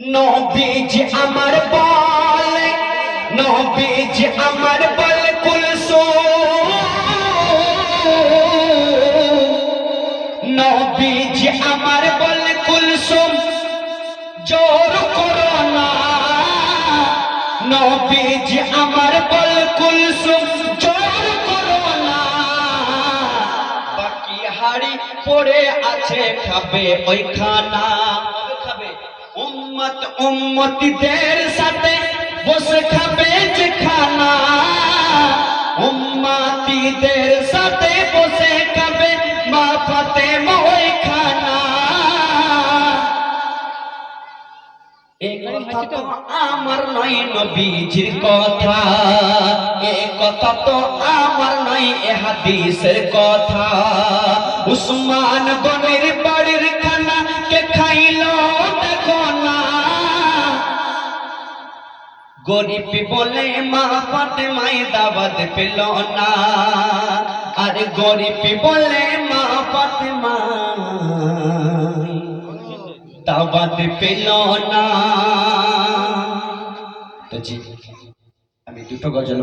নবীজ আমার বলে, নবীজ আমার বল কুলসুম নবীজ আমার বল কুলসুম জোর করো না। নবীজ আমার বল কুলসুম জোর করো না। বাকি হাড়ি পড়ে আছে খাবে ওই উম্মত উম্মতিদের সাথে বসে খাবে যে খানা। উম্মতিদের সাথে বসে খাবে মা ফাতেমা ওই খানা। এ কথা তো আমার নয় নবীজির কথা। এ কথা তো আমার নয় এ হাদিসের কথা। উসমান গনির বাড়ির গরিব বলে মা ফাতেমাই দাওয়াত পেল না। আর গরিব বলে মা ফাতেমা দাওয়াত পেল না। তো জি, আমি দুটো গজল